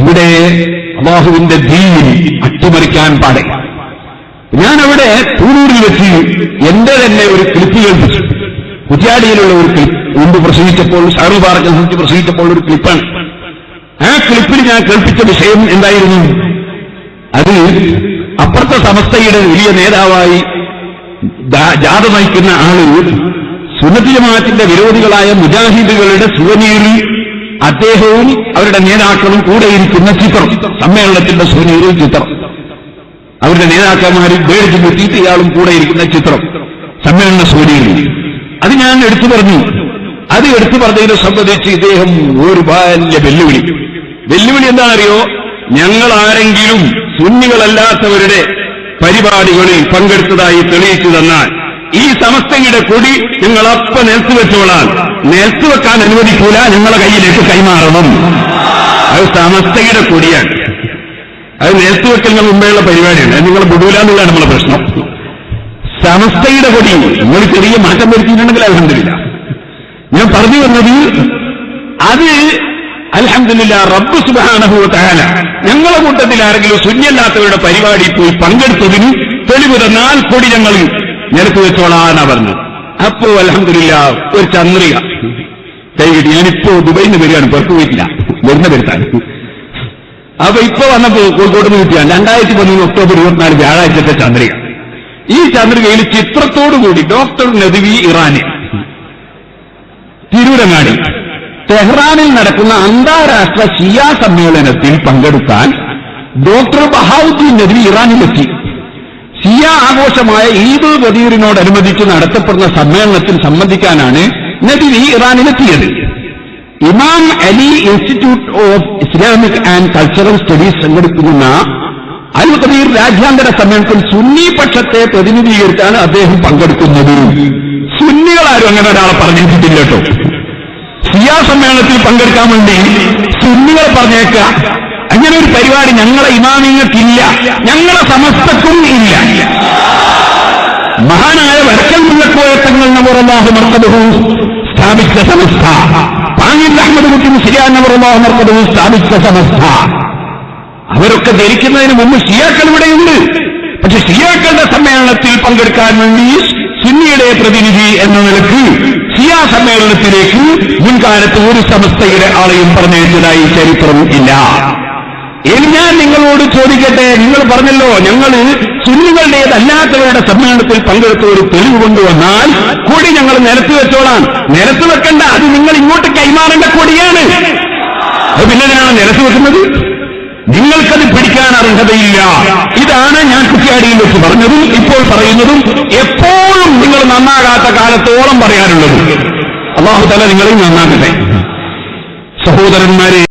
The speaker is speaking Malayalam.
ഇവിടെ അള്ളാഹുവിന്റെ ദീൻ അട്ടിമറിക്കാൻ പാടില്ല ഞാനവിടെ തൂണൂരിൽ വെച്ച് എന്റെ തന്നെ ഒരു ക്ലിപ്പ് കേൾപ്പിച്ചു. കുറ്റ്യാടിയിലുള്ള ഒരു ക്ലിപ്പ് മുമ്പ് പ്രസംഗിച്ചപ്പോൾ ഷാറു പാർക്ക് സംബന്ധിച്ച് പ്രസംഗിച്ചപ്പോൾ ഒരു ക്ലിപ്പാണ്. ആ ക്ലിപ്പിൽ ഞാൻ കേൾപ്പിച്ച വിഷയം എന്തായിരുന്നു? അത് അപ്പുറത്തെ സമസ്തയുടെ വലിയ നേതാവായി ജാഥ നയിക്കുന്ന ആൾ സുന്നത്തി വിരോധികളായ മുജാഹിദുകളുടെ സുവനീറിൽ അദ്ദേഹവും അവരുടെ നേതാക്കളും കൂടെയിരിക്കുന്ന ചിത്രം സമ്മേളനത്തിന്റെ സുവനീറിൽ ചിത്രം. അവരുടെ നേതാക്കന്മാരും മേടിച്ച് മുത്തിയിട്ട് ഇയാളും കൂടെ ഇരിക്കുന്ന ചിത്രം സമ്മേളന സൂര്യയിൽ അത് ഞാൻ എടുത്തു പറഞ്ഞു. അത് എടുത്തു പറഞ്ഞതിനെ സംബന്ധിച്ച് ഇദ്ദേഹം ഒരു വലിയ വെല്ലുവിളി. വെല്ലുവിളി എന്താ അറിയോ ഞങ്ങൾ ആരെങ്കിലും സുന്നികളല്ലാത്തവരുടെ പരിപാടികളിൽ പങ്കെടുത്തതായി തെളിയിച്ചു തന്നാൽ ഈ സമസ്തയുടെ കൊടി നിങ്ങൾ അപ്പ നിലത്ത് നിലത്ത് വെക്കാൻ അനുവദിക്കൂല നിങ്ങളെ കയ്യിലേക്ക് കൈമാറണം. അത് സമസ്തയുടെ കൊടിയാണ്. അത് നേർത്തു വെക്കലിന് മുമ്പേയുള്ള പരിപാടിയാണ്. നിങ്ങൾ വിടൂല എന്നുള്ളതാണ് നമ്മളെ പ്രശ്നം. സമസ്തയുടെ കൊടി നിങ്ങൾ ചെറിയ മാറ്റം വരുത്തിയിട്ടുണ്ടെങ്കിൽ അലഹമില്ല ഞാൻ പറഞ്ഞു വന്നത് അത് അലഹമില്ല റബ്ബ് സുബാനഹു താല ഞങ്ങളെ കൂട്ടത്തിൽ ആരെങ്കിലും ശുന്യല്ലാത്തവരുടെ പരിപാടി പോയി പങ്കെടുത്തതിന് തെളിവ് തന്നാൽ കൊടി ഞങ്ങൾ നിരത്തി വെച്ചോളാന്നാ പറഞ്ഞു അപ്പോ അലഹമില്ല ഒരു ചന്ദ്രിക. കൈകിട്ടി ഞാനിപ്പോ ദുബൈയിൽ നിന്ന് വരികയാണ് പുറത്ത് പോയിട്ടില്ല. വരുന്ന വരുത്താൻ അപ്പൊ ഇപ്പൊ വന്നപ്പോ കോഴിക്കോട് നിന്ന് കിട്ടിയ രണ്ടായിരത്തി പതിമൂന്ന് ഒക്ടോബർ ഇരുപത്തിനാല് വ്യാഴാഴ്ചത്തെ ചന്ദ്രിക. ഈ ചന്ദ്രികയിൽ ചിത്രത്തോടുകൂടി ഡോക്ടർ നദവി ഇറാനി തിരൂരങ്ങാടി ടെഹ്റാനിൽ നടക്കുന്ന അന്താരാഷ്ട്ര ഷിയ സമ്മേളനത്തിൽ പങ്കെടുക്കാൻ ഡോക്ടർ ബഹാവുദ്ദീൻ നദവി ഇറാനിലെത്തി. ഷിയ ആഘോഷമായ ഈദ് ബദീറിനോടനുബന്ധിച്ച് നടത്തപ്പെടുന്ന സമ്മേളനത്തിൽ സംബന്ധിക്കാനാണ് നബിവി ഇറാനിലെത്തിയത് Imam Ali institute of Islamic and cultural studies സംഘടിപ്പിക്കുന്ന അൽ ഖദീർ രാജ്യാന്തര സമ്മേളനത്തിൽ സുന്നി പക്ഷത്തെ പ്രതിനിധീകരിച്ചാണ് അദ്ദേഹം പങ്കെടുക്കുന്നത്. സുന്നികളാരും അങ്ങനെ ഒരാളെ പറഞ്ഞിട്ടില്ല കേട്ടോ. സിയാ സമ്മേളനത്തിൽ പങ്കെടുക്കാൻ വേണ്ടി സുന്നികൾ പറഞ്ഞേക്ക അങ്ങനെ ഒരു പരിപാടി ഞങ്ങളെ ഇമാമിങ്ങൾക്കില്ല. ഞങ്ങളെ സമസ്തക്കും ഇല്ല. മഹാനായ വരക്കൽ മുല്ലക്കോയത്തങ്ങൾ നവറല്ലാഹു മർക്കബഹു സ്ഥാപിച്ച സമസ്ത. പാങ്ങിൽ അഹമ്മദ് കുട്ടി മുസ്ലിയാൻ നവറല്ലാഹു മർക്കബഹു സ്ഥാപിച്ച സമസ്ത. അവരൊക്കെ ധരിക്കുന്നതിന് മുമ്പ് ഷിയാക്കൾ ഇവിടെയുണ്ട് പക്ഷെ ഷിയാക്കളുടെ സമ്മേളനത്തിൽ പങ്കെടുക്കാൻ വേണ്ടി സുന്നിയുടെ പ്രതിനിധി എന്ന നിലയ്ക്ക് സിയാ സമ്മേളനത്തിലേക്ക് മുൻകാലത്ത് ഒരു സമസ്തയുടെ ആളെയും പറഞ്ഞയച്ചതായി ചരിത്രം ഇല്ല. ഇനി ഞാൻ നിങ്ങളോട് ചോദിക്കട്ടെ. നിങ്ങൾ പറഞ്ഞല്ലോ ഞങ്ങൾ സുന്നികളുടേതല്ലാത്തവരുടെ സമ്മേളനത്തിൽ പങ്കെടുത്ത ഒരു തെളിവ് കൊണ്ടുവന്നാൽ കൂടി ഞങ്ങൾ നിരത്ത് വെച്ചോളാം. നിരത്ത് വെക്കണ്ട അത് നിങ്ങൾ ഇങ്ങോട്ട് കൈമാറേണ്ട കൊടിയാണ്. അത് പിന്നെ നിരത്തി നിരത്ത് വെക്കുന്നത്? നിങ്ങൾക്കത് പിടിക്കാൻ അർഹതയില്ല. ഇതാണ് ഞാൻ കുറ്റിയാടിയിൽ വെച്ച് പറഞ്ഞതും ഇപ്പോൾ പറയുന്നതും എപ്പോഴും നിങ്ങൾ നന്നാകാത്ത കാലത്തോളം പറയാനുള്ളത്. അള്ളാഹു തല നിങ്ങളെയും നന്നാക്കട്ടെ. സഹോദരന്മാരെ